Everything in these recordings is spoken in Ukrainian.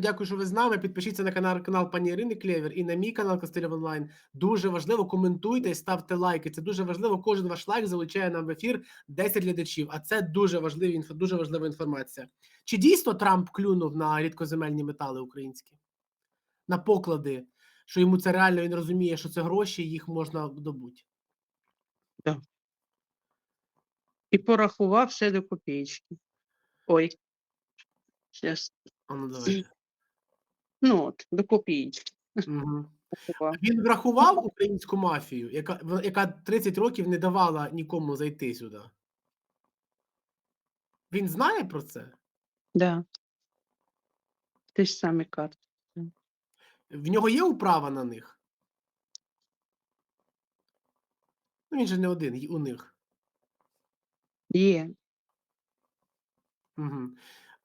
Дякую, що ви з нами. Підпишіться на канал, канал пані Ірини Клєвер і на мій канал Костелів Онлайн. Дуже важливо, коментуйте і ставте лайки. Це дуже важливо. Кожен ваш лайк залучає нам в ефір 10 глядачів. А це дуже важливі дуже важлива інформація. Чи дійсно Трамп клюнув на рідкоземельні метали українські? На поклади, що йому це реально він розуміє, що це гроші, їх можна добути. І порахував все до копійки. Ой. Щас. А ну давайте. Ну от, до копійки. Угу. Він врахував українську мафію, яка, яка 30 років не давала нікому зайти сюди. Він знає про це? Да. Ти ж самі карти. В нього є управа на них? Ну, він же не один, у них. Є. Угу.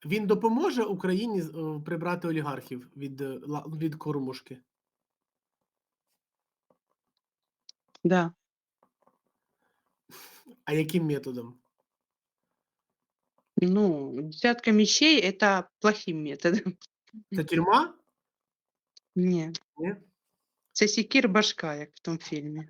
Він допоможе Україні прибрати олігархів від, е, від кормушки? Да. А яким методом? Ну, десятка мечей это плохим методом. Це тюрма? Ні. Ні? Це секір башка, як в тому фільмі.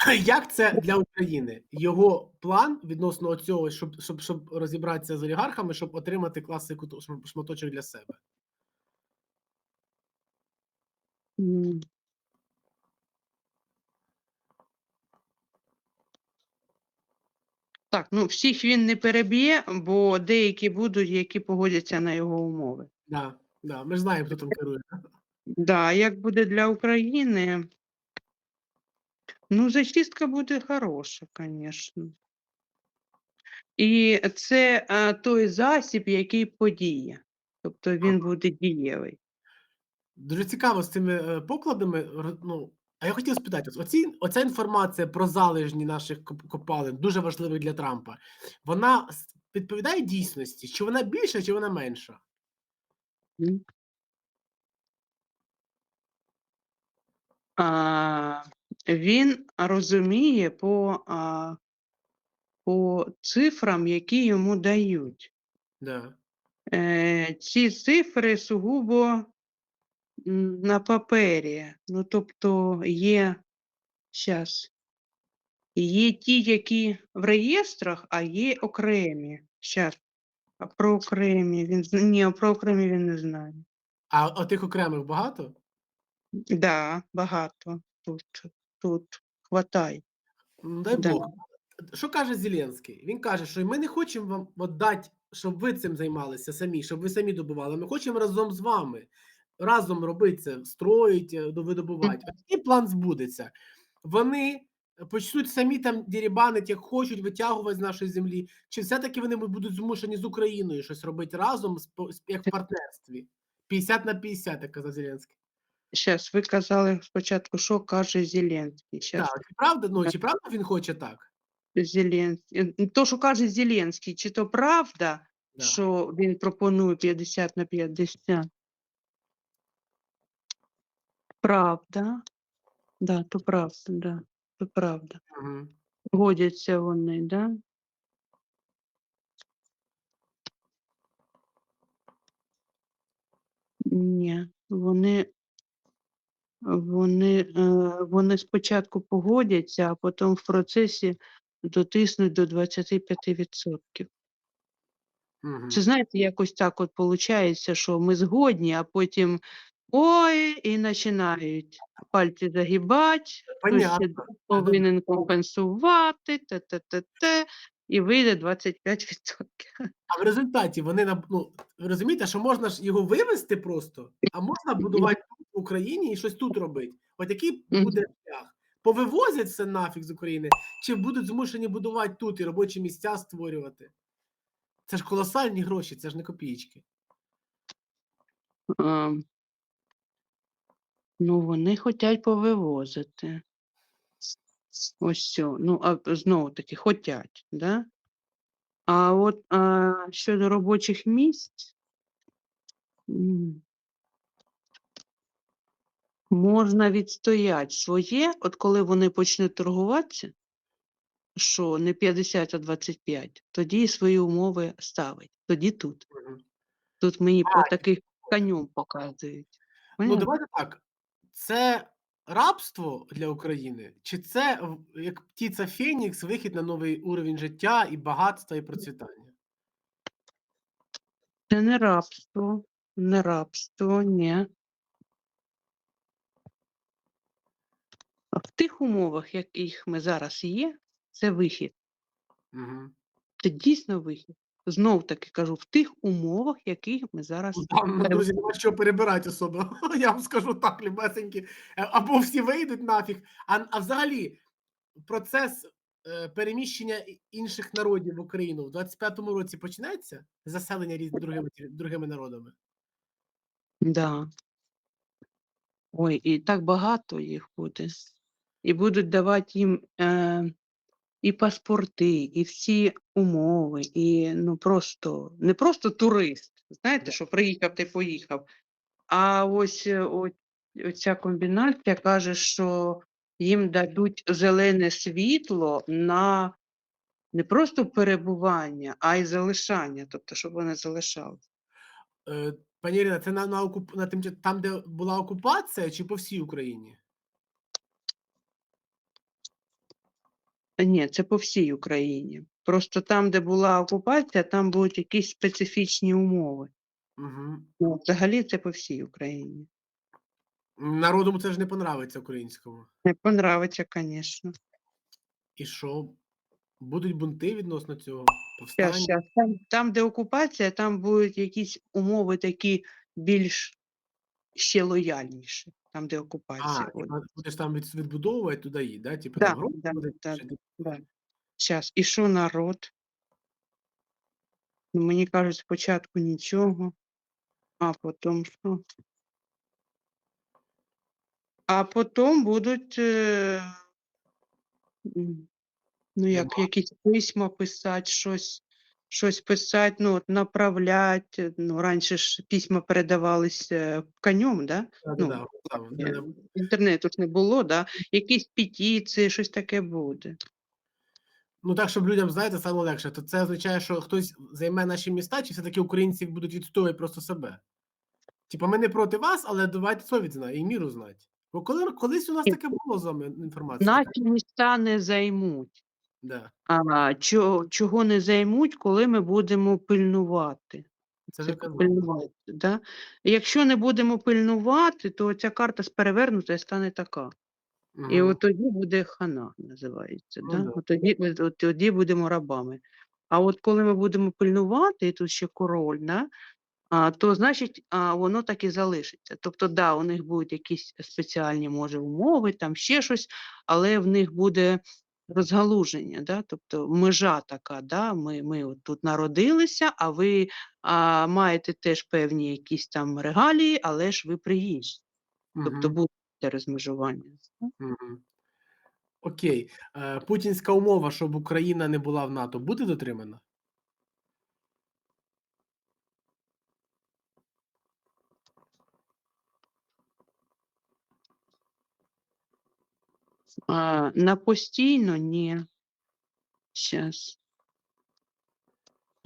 Як це для України? Його план відносно цього, щоб, щоб, щоб розібратися з олігархами, щоб отримати класику шматочок для себе. Так, ну всіх він не переб'є, бо деякі будуть, які погодяться на його умови. Да, да. Ми ж знаємо, хто там керує. да? Да, як буде для України? Ну, зачистка буде хороша, звісно. І це а, той засіб, який подіє. Тобто він буде дієвий. Дуже цікаво з цими е, покладами. Ну, а я хотів спитати: оці, оця інформація про залежні наших копалин, дуже важливих для Трампа, вона відповідає дійсності? Чи вона більша, чи вона менша? А, він розуміє по, а, по цифрам, які йому дають. Да. Е, ці цифри сугубо на папері. Ну, тобто є щас. Є ті, які в реєстрах, а є окремі. Щас. А про окремі він ні, про окремі він не знає. А отих окремих багато? Да, багато тут. Тут хватай. Дай Да. Бог. Що каже Зеленський? Він каже, що ми не хочемо вам віддати, щоб ви цим займалися самі, щоб ви самі добували. Ми хочемо разом з вами. Разом робити це, строїть, е, видобувати. Такий план збудеться. Вони почнуть самі там дірібанити, як хочуть, витягувати з нашої землі. Чи все-таки вони будуть змушені з Україною щось робити разом, як в партнерстві? 50 на 50, як казав Зеленський. Щас, ви казали спочатку, що каже Зеленський. Щас. Так, чи правда, ну, чи правда він хоче так? Зеленський. То, що каже Зеленський, чи то правда, Да. що він пропонує 50 на 50? Правда. Да, то правда, да. То правда. Мгм. Годяться вони, да? Ні, вони, вони, е, вони спочатку погодяться, а потім в процесі дотиснуть до 25%. Мгм. Це знаєте, якось так от виходить, що ми згодні, а потім ой, і починають пальці загибати, хтось повинен компенсувати, те-те-те-те, і вийде 25%. А в результаті вони ну розумієте, що можна ж його вивезти просто, а можна будувати Україні і щось тут робити. От який буде шлях? Повивозять все нафіг з України, чи будуть змушені будувати тут і робочі місця створювати? Це ж колосальні гроші, це ж не копійки. А, ну, вони хочуть повивозити. Ось цю. Ну, а знову таки, хотять, да? А от а, щодо робочих місць, можна відстояти своє, от коли вони почнуть торгуватися, що не 50, а 25, тоді і свої умови ставить. Тоді тут. Тут мені про таких конем показують. Ну, давайте так. Це рабство для України, чи це як птиця Фенікс, вихід на новий уровень життя і багатства, і процвітання? Це не рабство, не рабство, ні. В тих умовах, яких ми зараз є, це вихід. Угу. Це дійсно вихід. Знов таки кажу, в тих умовах, яких ми зараз ну, пере- друзі, нема що перебирати особо. Я вам скажу так, любесенькі. Е, Або всі вийдуть нафіг. А, а взагалі, процес е, переміщення інших народів в Україну в 25-му році почнеться заселення різ... другими, другими народами. Да. Ой, і так багато їх буде. І будуть давати їм е, і паспорти, і всі умови, і ну просто не просто турист, знаєте, що приїхав та й поїхав. А ось о- оця комбінація каже, що їм дадуть зелене світло на не просто перебування, а й залишання, тобто, щоб вони залишалися. Е, Пані Ірина, це на, на, окуп... на тим, там, де була окупація, чи по всій Україні? Ні, це по всій Україні. Просто там, де була окупація, там будуть якісь специфічні умови. Угу. Ну, взагалі це по всій Україні. Народу це ж не понравиться українському. Не понравиться, звісно. І що? Будуть бунти відносно цього? Щас, Повстання? щас. Там, там, де окупація, там будуть якісь умови такі більш ще лояльніші. Там, де А, окупація. От. типа, будеш там відбудовувати туди їй, да? Типу, Да, да, будуть, да, ще Да. Щас. І що народ? Ну, мені кажуть, спочатку нічого, а потім що? А потім будуть, е, ну, як якісь письма писати, щось, щось писати, ну, от направляти. Ну, раніше ж письма передавалися конем, да? Да, Ну, да, да, Е, да. Інтернету ж не було, да? якісь петиції, щось таке буде. Ну так, щоб людям, знаєте, саме легше, то це означає, що хтось займе наші міста, чи все-таки українці будуть відстоювати просто себе. Типа, ми не проти вас, але давайте совість знати і міру знати. Бо коли, колись у нас таке було з вами інформація. Наші міста не займуть. Да. А чого, чого не займуть, коли ми будемо пильнувати? Це Це ви казали. пильнувати, да? Якщо не будемо пильнувати, то ця карта перевернута і стане така. І от тоді буде хана, називається. Ну да? да. От тоді, от тоді будемо рабами. А от коли ми будемо пильнувати, і тут ще король, да? а, то значить а, воно так і залишиться. Тобто, да, у них будуть якісь спеціальні може умови, там ще щось, але в них буде розгалуження, да? тобто межа така, да? ми, ми от тут народилися, а ви а, маєте теж певні якісь там регалії, але ж ви приїжджі. Тобто буде розмежування. Окей. Е, Путінська умова, щоб Україна не була в НАТО, буде дотримана? А, на постійно ні.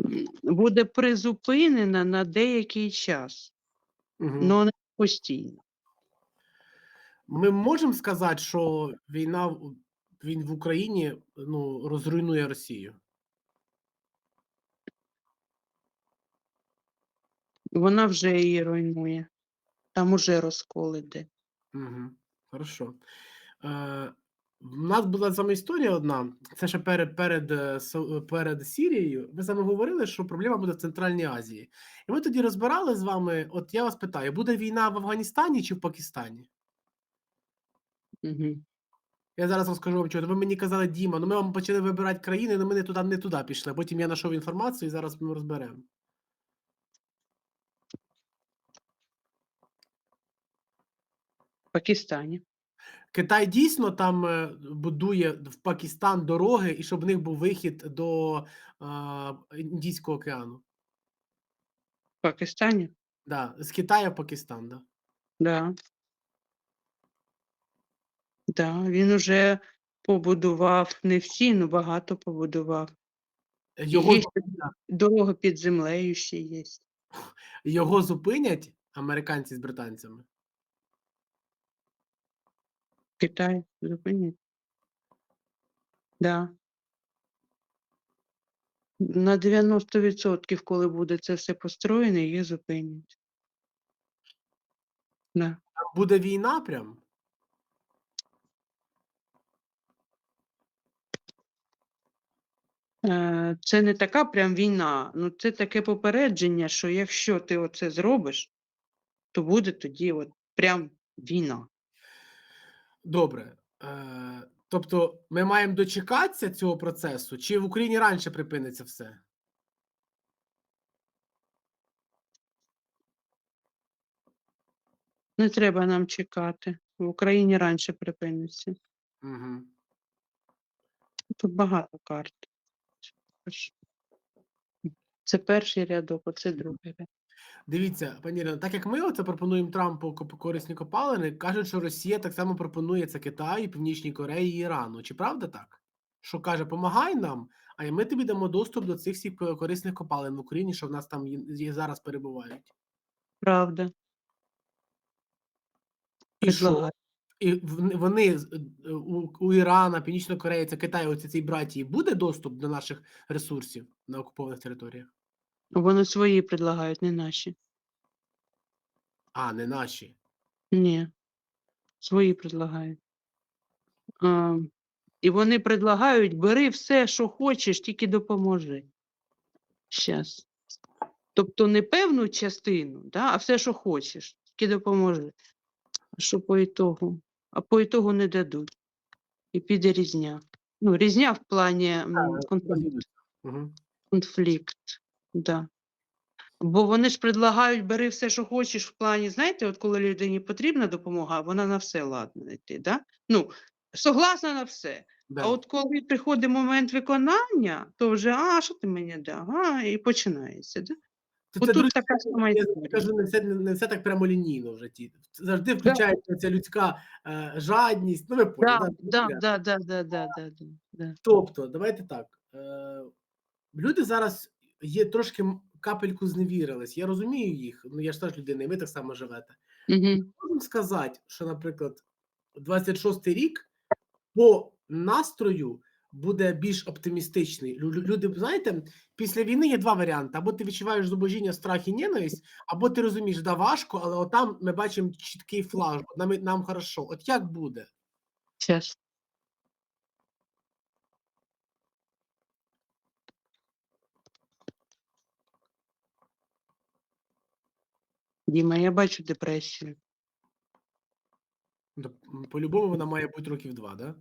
М, Буде призупинена на деякий час, Мгм. але не постійно. Ми можемо сказати, що війна в- він в Україні ну, розруйнує Росію. Вона вже її руйнує. Там уже розкол іде. Угу. Хорошо. Е, в нас була з вами історія одна. Це ще перед, перед, е, перед Сірією. Ми з вами говорили, що проблема буде в Центральній Азії. І ми тоді розбирали з вами. От я вас питаю: буде війна в Афганістані чи в Пакистані? Угу. Я зараз розкажу вам, чого. Ви мені казали, Діма, ну ми вам почали вибирати країни, але ми не туди, не туди пішли. Потім я знайшов інформацію і зараз ми розберемо. Пакистані. Китай дійсно там е, будує в Пакистан дороги, і щоб в них був вихід до е, Індійського океану. В Пакистані? Да, з Китаю в Пакистан, да. Да. Да, він уже побудував не всі, але багато побудував. Його є дорога під землею ще є. його зупинять американці з британцями? Китай зупинить. Да. На 90%, коли буде це все построєно, її зупинять. Да. Буде війна прям? Е, Це не така прям війна, ну це таке попередження, що якщо ти оце зробиш, то буде тоді от прям війна. Добре. Е, тобто ми маємо дочекатися цього процесу, чи в Україні раніше припиниться все? Не треба нам чекати. В Україні раніше припиниться. Угу. Тут багато карт. Це перший рядок, оце другий ряд. Дивіться, пані Ірино, так як ми оце пропонуємо Трампу корисні копалини, кажуть, що Росія так само пропонує це Китаю, Північній Кореї і Ірану. Чи правда так? Що каже, помагай нам, а ми тобі дамо доступ до цих всіх корисних копалин в Україні, що в нас там є- зараз перебувають. Правда. І що? І вони е, у, у Ірана, Північної Кореї, це Китаю, оці цій братії буде доступ до наших ресурсів на окупованих територіях? Вони свої предлагають, не наші. А, не наші. Ні. Свої предлагають. А, і вони предлагають, бери все, що хочеш, тільки допоможи. Щас. Тобто не певну частину, да, а все, що хочеш, тільки допоможи. А що по ітогу? А по ітогу не дадуть. І піде різня. Ну, різня в плані м, конфлікту. Угу. конфлікт. Да. Бо вони ж предлагають, бери все, що хочеш в плані, знаєте, от коли людині потрібна допомога, вона на все ладна йти. Да? Ну, согласна на все. Да. А от коли приходить момент виконання, то вже, а, що ти мені дав? А, і починається. Да? Це, От це, тут друзі, така сама я кажу, не все, не, не все так прямо лінійно в житті. Завжди включається ця людська е, жадність. Ну, ви поняли, Да, да? да, да, да, да, да, да, да, да. Тобто, давайте так. Е, люди зараз є трошки капельку зневірились. Я розумію їх. Ну я ж теж людина, і ви так само живете. Угу. Можемо сказати, що, наприклад, 26-й рік по настрою буде більш оптимістичний. Лю- лю- Люди, знаєте, після війни є два варіанти: або ти відчуваєш зубожіння, страх і ненависть, або ти розумієш, да важко, але отам ми бачимо чіткий флаж, нам, нам хорошо. От як буде? Сейчас. Діма, я бачу депресію. По-любому вона має бути років два, да?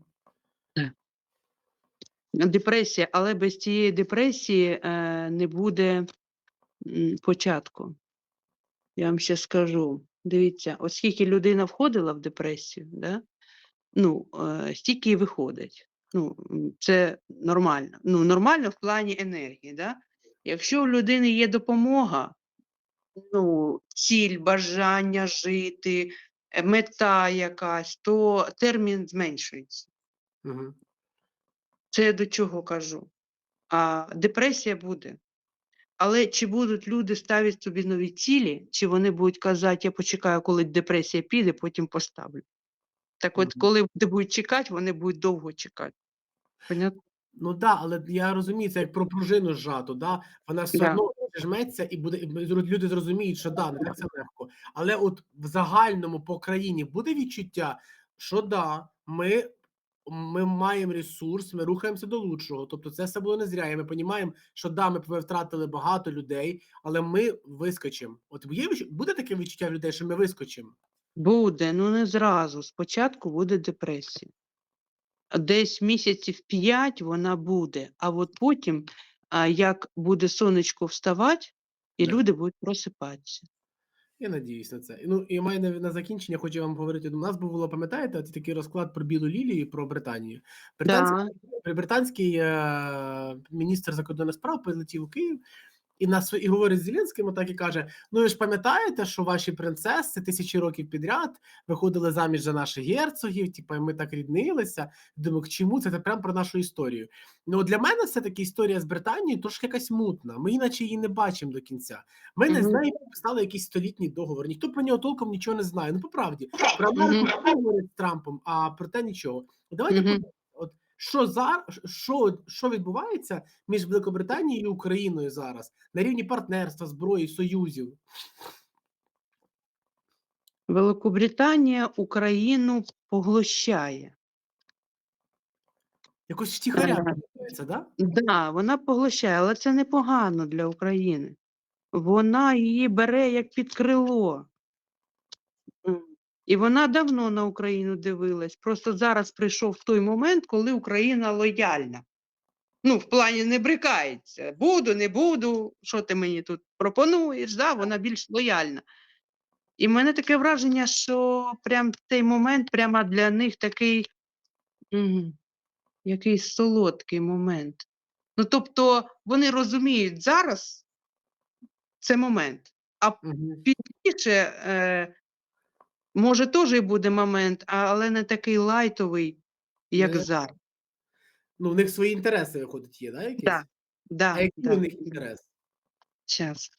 Депресія, але без цієї депресії е, не буде початку. Я вам ще скажу. Дивіться, оскільки людина входила в депресію, да? ну, е, стільки і виходить. Ну, це нормально. Ну, нормально в плані енергії. Да? Якщо у людини є допомога, ну, ціль, бажання жити, е, мета якась, то термін зменшується. Угу. Це я до чого кажу. А депресія буде. Але чи будуть люди ставити собі нові цілі, чи вони будуть казати, я почекаю, коли депресія піде, потім поставлю. Так от, коли вони будуть чекати, вони будуть довго чекати. Понятно? Ну да, але я розумію, це як про пружину зжату, да? Вона все одно жметься, і буде і люди зрозуміють, що да, не це легко. Але от в загальному по країні буде відчуття, що да, ми, ми маємо ресурс, ми рухаємося до лучшого. Тобто, це все було не зря. І ми розуміємо, що да, ми втратили багато людей, але ми вискочимо. От є буде таке відчуття людей, що ми вискочимо. Буде, ну не зразу. Спочатку буде депресія. Десь місяців п'ять вона буде, а от потім, як буде сонечко вставати, і люди будуть просипатися. Я надіюсь на це. Ну і маю на, на закінчення, хочу вам говорити. У нас було, пам'ятаєте, це такий розклад про білу лілію, про Британію. Британський, Да. британський е, міністр закордонних справ прилетів у Київ і на і говорить з Зеленським, так і каже: Ну ви ж пам'ятаєте, що ваші принцеси тисячі років підряд виходили заміж за наших герцогів, типу, ми так ріднилися. Думаю, к чому це? Це прямо про нашу історію. Ну для мене все таки історія з Британією трошки якась мутна. Ми іначе її не бачимо до кінця. Ми не Мгм. знаємо, підписали якийсь столітній договор. Ніхто про нього толком нічого не знає. Ну по правді про Америку говорять з Трампом, а про те нічого. Давайте подивимося, от що за що, що відбувається між Великобританією і Україною зараз на рівні партнерства, зброї, союзів. Великобританія Україну поглощає. Якось втіхаря Ага. відбувається, да? Да, вона поглощає, але це непогано для України. Вона її бере як під крило. І вона давно на Україну дивилась. Просто зараз прийшов той момент, коли Україна лояльна. Ну, в плані не брикається. Буду, не буду. Що ти мені тут пропонуєш? Да, вона більш лояльна. І в мене таке враження, що прям цей момент прямо для них такий якийсь солодкий момент. Ну, тобто, вони розуміють зараз це момент, а Угу. пізніше, е, може, теж і буде момент, але не такий лайтовий, як Не. зараз. Ну, в них свої інтереси виходить, є, да, якісь? Да, да, А який да. у них інтерес? Щас.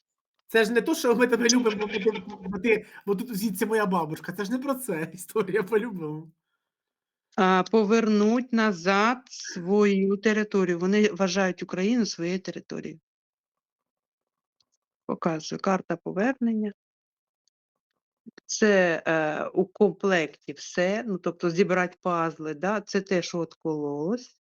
Це ж не то, що ми тебе любимо, бо ти, бо ти бо тут звідси моя бабушка. Це ж не про це історія по-любому. А, повернуть назад свою територію. Вони вважають Україну своєю територією. Показую карта повернення. Це е, у комплекті все, ну тобто зібрати пазли, да? це те, що откололось.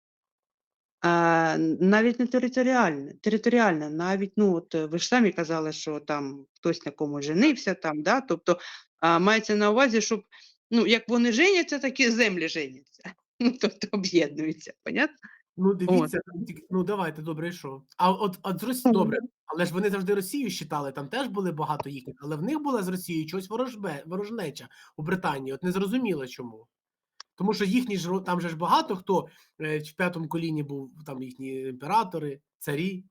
А, навіть не територіальне, територіальне, навіть, ну от е, ви ж самі казали, що там хтось на комусь женився, там, да? тобто а, мається на увазі, щоб ну, як вони женяться, так і землі женяться. Ну, тобто об'єднуються, понятно? Ну, дивіться, там тільки- ну давайте, добре, і що? А от, от з Росії, добре, але ж вони завжди Росію считали, там теж були багато їхніх, але в них була з Росією чогось ворожбе, ворожнеча у Британії. От не зрозуміло чому. Тому що їхні ж ро- там же ж багато хто е, в п'ятому коліні був там їхні імператори, царі.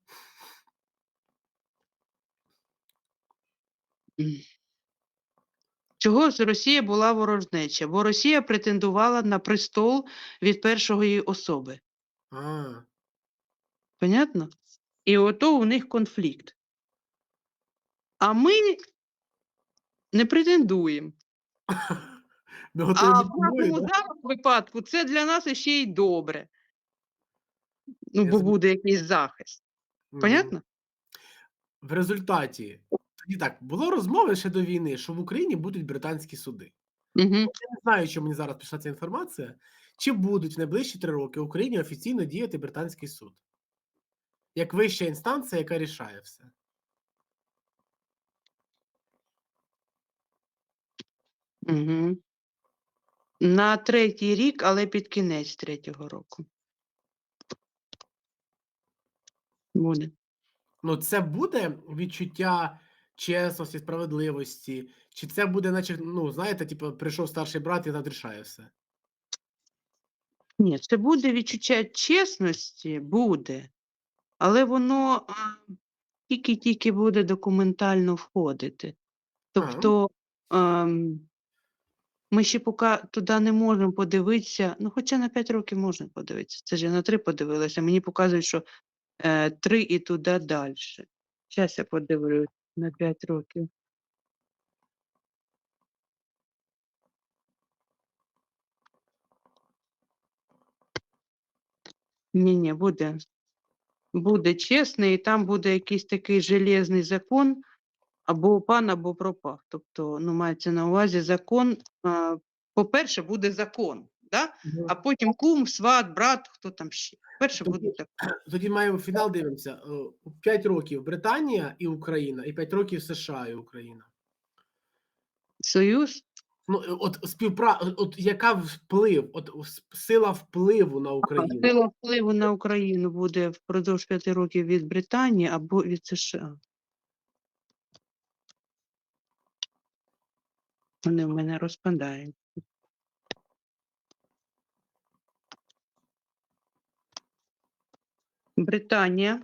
Чого ж Росія була ворожнеча? Бо Росія претендувала на престол від першої особи. А, Понятно? І ото у них конфлікт. А ми не претендуємо. ми А в бути мною, нашому да? випадку це для нас ще й добре. Ну, бо буде якийсь захист. Понятно? В результаті тоді так було розмови ще до війни, що в Україні будуть британські суди. Угу. Я не знаю, чому мені зараз пішла ця інформація. Чи будуть в найближчі три роки в Україні офіційно діяти британський суд? Як вища інстанція, яка рішає все. Угу. На третій рік, але під кінець третього року. Буде. Ну, це буде відчуття чесності, справедливості, чи це буде, наче, ну, знаєте, типу, прийшов старший брат і надрішає все. Ні, це буде відчуття чесності, буде, але воно а, тільки-тільки буде документально входити. Тобто ем, ми ще поки туди не можемо подивитися, ну хоча на 5 років можна подивитися. Це ж я на 3 подивилася, мені показують, що е, 3 і туди далі. Зараз я подивлюсь на 5 років. Ні, ні, буде. Буде чесний, і там буде якийсь такий железний закон, або пан, або пропав. Тобто, ну, мається на увазі закон. По-перше, буде закон, да? а потім кум, сват, брат, хто там ще. Перше Тоді- буде закон. Тоді маємо фінал, дивимося. 5 років Британія і Україна, і 5 років США і Україна. Союз. Ну, е, от співпра... от яка вплив, от сила впливу на Україну? Сила впливу на Україну буде впродовж п'яти років від Британії або від США. Вони в мене розпадають. Британія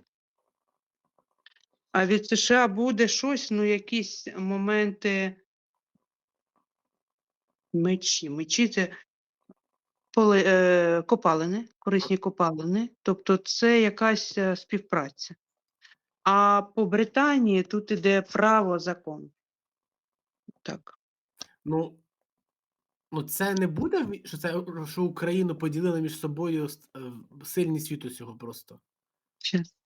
А від США буде щось, ну, якісь моменти мечі. Мечі це поле, е, копалини, корисні копалини, тобто це якась е, співпраця. А по Британії тут іде право, закон. Так. Ну, ну це не буде, що це що Україну поділили між собою е, сильні світу цього просто. Щас.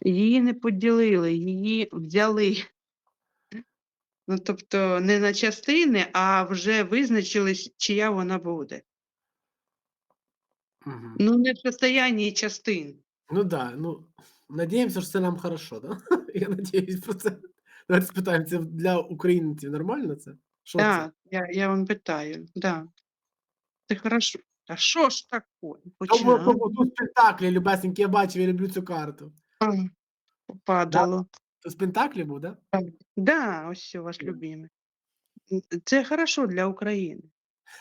Її не поділили, її взяли. Ну, тобто не на частини, а вже визначились, чия вона буде. Угу. Ну, не в состоянні частин. Ну да, ну надіємося, що це нам хорошо, да? Я надіюсь про це. Давайте спитаємо, це для українців нормально це? Що це? Я, я вам питаю, да. Це хорошо. А що ж таке? Тому, тому тут спектаклі, любесенькі, я бачив, я люблю цю карту. А, Попадало. То з Пентаклі був, да? Да, ось все, ваш любимий. Це хорошо для України.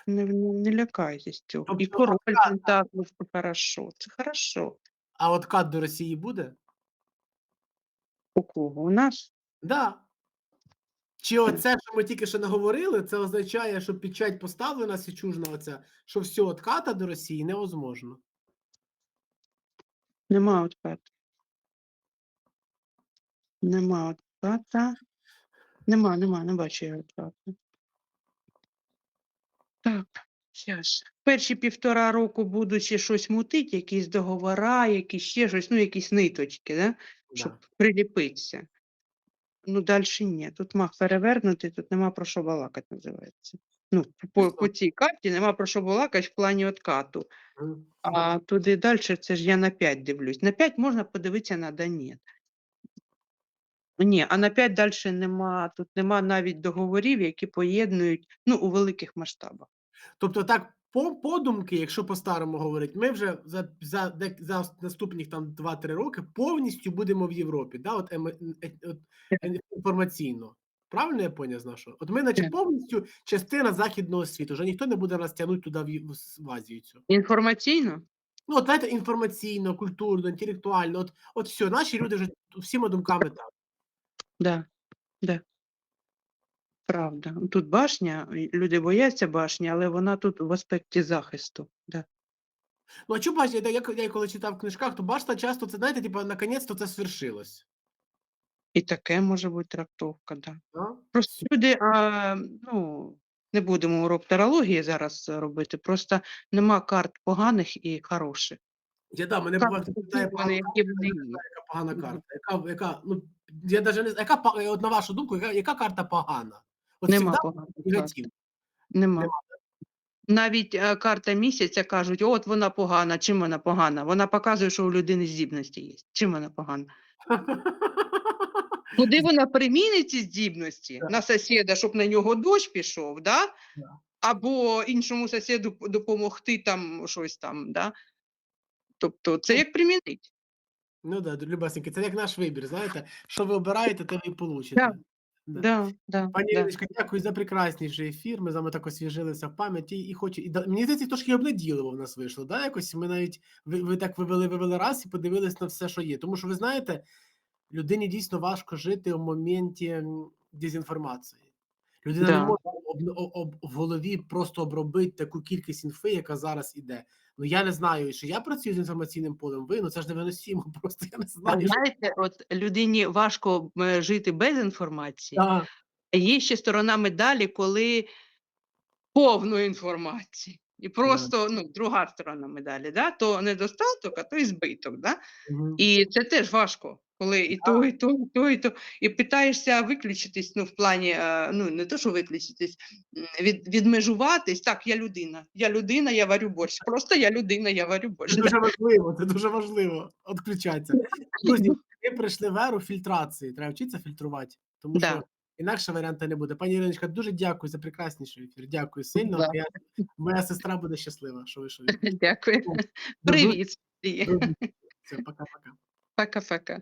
Не, не, лякайтесь цього. І Тобто, король а, Пентаклів хорошо. Це хорошо. А от кат до Росії буде? У кого? У нас? Да. Чи оце, що ми тільки що наговорили, це означає, що печать поставлена січужна оця, що все, отката до Росії невозможно. Нема отката. Нема отката. Нема, нема, не бачу я отката. Так, зараз. Перші півтора року будуть ще щось мутить, якісь договора, якісь ще щось, ну, якісь ниточки, да? щоб приліпитися. Ну, далі ні. Тут мах перевернутий, тут нема про що балакати, називається. Ну, по, по цій карті нема про що балакати в плані откату. А туди далі це ж я на 5 дивлюсь. На 5 можна подивитися на да ні. Ні, а на 5 далі нема, тут нема навіть договорів, які поєднують ну, у великих масштабах. Тобто, так, по подумки, якщо по-старому говорити, ми вже за, за, за наступних там 2-3 роки повністю будемо в Європі, да? от, ем, е, от, інформаційно. Правильно я поняв з нашого? От ми, наче, повністю частина західного світу. Вже ніхто не буде нас тягнути туди в, в, в Азію. Цю. Інформаційно? Ну, от знаєте, інформаційно, культурно, інтелектуально. От, от все, наші люди вже всіма думками там. Да, да. Правда. Тут башня, люди бояться башні, але вона тут в аспекті захисту. Да. Ну, а чому бачите, я, я коли читав в книжках, то башта часто це, знаєте, типу, наконець-то це свершилось. І таке може бути трактовка, да. Да? Просто люди, а, ну, не будемо урок тарології зараз робити, просто нема карт поганих і хороших. Я да, мене Так, буває питає яка погана карта. Яка, яка, ну, я даже не знаю, яка, от на вашу думку, яка, яка карта погана? От Нема поганих карт. Нема. Нема, Навіть е, карта місяця кажуть, от вона погана. Чим вона погана? Вона показує, що у людини здібності є. Чим вона погана? Куди вона примінить ці здібності Так. на сусіда, щоб на нього дощ пішов, да? Да. або іншому сусіду п- допомогти там щось там. Да? Тобто це як примінить. Ну да, любесеньки, це як наш вибір, знаєте, що ви обираєте, те ви і получите. Да. Да. Да, да, Пані да. Дякую за прекрасніший ефір. Ми з вами так освіжилися в пам'яті і хочу. І, да- мені здається, трошки обнадійливо в нас вийшло. Да? Якось ми навіть ви, ви так вивели, вивели раз і подивились на все, що є. Тому що ви знаєте, людині дійсно важко жити в моменті м, дезінформації. Людина не може об, об, об, в голові просто обробити таку кількість інфи, яка зараз іде. Ну я не знаю, що я працюю з інформаційним полем. Ви ну це ж невиносимо. Просто я не знаю. знаєте, от людині важко е, жити без інформації. А Є ще сторона медалі, коли повно інформації. І просто ну, друга сторона медалі, да? то недостаток, а то і збиток. Да? Мгм. І це теж важко, коли і то, і то, і то, і то. І питаєшся виключитись, ну, в плані, е, ну, не то, що виключитись, від, відмежуватись. Так, я людина, я людина, я варю борщ. Просто я людина, я варю борщ. Це дуже важливо, це дуже важливо. Відключатися. Друзі, ми прийшли в еру фільтрації. Треба вчитися фільтрувати, тому Да. що інакше варіанту не буде. Пані Іриночка, дуже дякую за прекрасніший ефір. Дякую сильно. Да. Моя, моя сестра буде щаслива, що ви що. Дякую. Привіт. Все, пока-пока. Пока-пока.